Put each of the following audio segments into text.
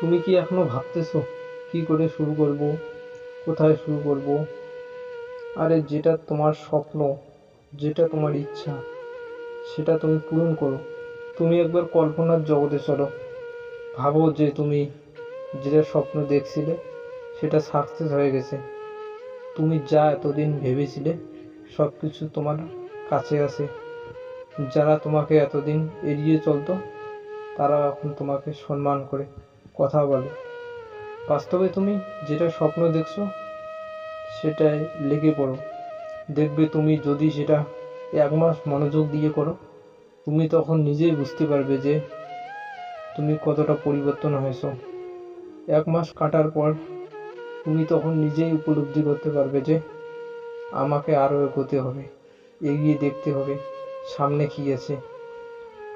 তুমি কি এখনও ভাবতেছো কি করে শুরু করব? কোথায় শুরু করব? আরে যেটা তোমার স্বপ্ন, যেটা তোমার ইচ্ছা, সেটা তুমি পূরণ করো। তুমি একবার কল্পনার জগতে চলো। ভাবো যে তুমি যেটা স্বপ্ন দেখছিলে, সেটা সাকসেস হয়ে গেছে। তুমি যা এতদিন ভেবেছিলে সব কিছু তোমার কাছে আছে। যারা তোমাকে এতদিন এড়িয়ে চলতো তারা এখন তোমাকে সম্মান করে। কথা বলে। বাস্তবে তুমি যেটা স্বপ্ন দেখছ, সেটাই লেগে পড়ো। দেখবে তুমি যদি সেটা এক মাস মনোযোগ দিয়ে করো, তুমি তখন নিজেই বুঝতে পারবে যে তুমি কতটা পরিবর্তন হয়েছো। এক মাস কাটার পর তুমি তখন নিজেই উপলব্ধি করতে পারবে যে আমাকে আরও এগোতে হবে, এগিয়ে দেখতে হবে, সামনে কী আছে।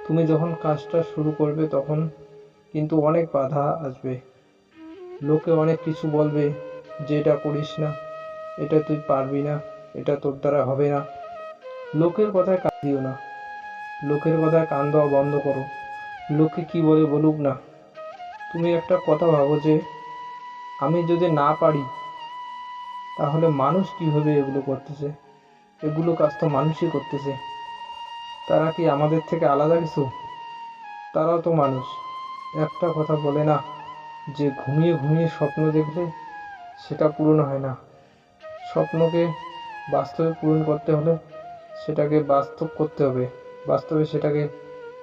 তুমি যখন কাজটা শুরু করবে তখন কিন্তু অনেক বাধা আসবে। লোকে অনেক কিছু বলবে, যে এটা করিস না, এটা তুই পারবি না, এটা তোর দ্বারা হবে না। লোকের কথায় কান দিও না। লোকের কথায় কান দেওয়া বন্ধ করো। লোকে কি বলে বলুক না। তুমি একটা কথা ভাবো যে, আমি যদি না পারি, তাহলে মানুষ কীভাবে এগুলো করতেছে? এগুলো কাজ তো মানুষই করতেছে। তারা কি আমাদের থেকে আলাদা কিছু? তারাও তো মানুষ। একটা কথা বলে না, যে ঘুমিয়ে ঘুমিয়ে স্বপ্ন দেখলে সেটা পূরণ হয় না। স্বপ্নকে বাস্তবে পূরণ করতে হলে সেটাকে বাস্তব করতে হবে। বাস্তবে সেটাকে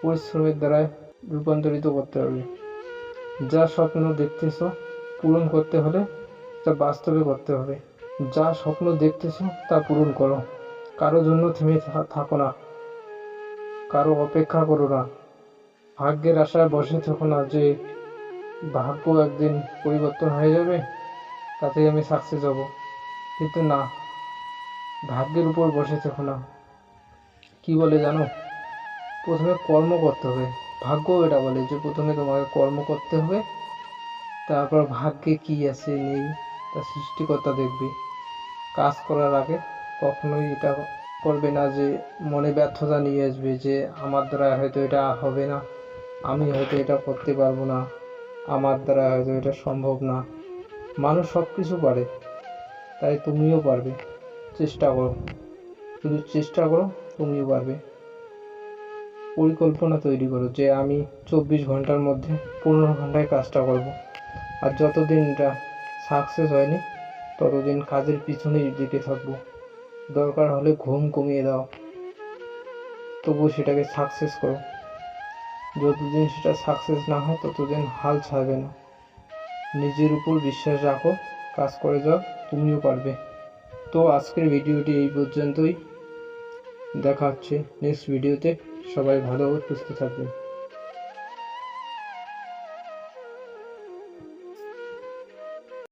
পরিশ্রমের দ্বারায় রূপান্তরিত করতে হবে। যা স্বপ্ন দেখতেছো পূরণ করতে হলে তা বাস্তবে করতে হবে। যা স্বপ্ন দেখতেছো তা পূরণ করো। কারও জন্য থেমে থাকো না। কারও অপেক্ষা করো না। ভাগ্যের আশায় বসে থাকো না যে ভাগ্য একদিন পরিবর্তন হয়ে যাবে, তাতেই আমি সাকসেস হব। কিন্তু না, ভাগ্যের উপর বসে থেকো না। কি বলে জানো? প্রথমে কর্ম করতে হবে। ভাগ্য এটা বলে যে প্রথমে তোমাকে কর্ম করতে হবে, তারপর ভাগ্যে কি আছে, নেই, তা সৃষ্টিকর্তা দেখবে। কাজ করার আগে কখনোই এটা করবে না যে মনে ব্যর্থতা নিয়ে আসবে যে আমার দ্বারা হয়তো এটা হবে না। আমি হয়তো এটা করতে পারব না। আমার দ্বারা হয়তো এটা সম্ভব না। মানুষ সব কিছু পারে, তাই তুমিও পারবে। চেষ্টা করো। শুধু চেষ্টা করো, তুমিও পারবে। পরিকল্পনা তৈরি করো যে আমি চব্বিশ ঘণ্টার মধ্যে পনেরো ঘন্টায় কাজটা করব। আর যতদিন এটা সাকসেস হয়নি, ততদিন কাজের পিছনেই দিকে থাকব। দরকার হলে ঘুম কমিয়ে দাও। তবুও সেটাকে সাকসেস করো। যতদিন সেটা সাকসেস না হয়, ততদিন হাল ছাড়বে না। নিজের উপর বিশ্বাস রাখো, কাজ করে যাও, তুমিও পারবে। তো আজকের ভিডিওটি এই পর্যন্তই। দেখা হচ্ছে নেক্সট ভিডিওতে সবাই ভালো সুস্থ থাকবেন।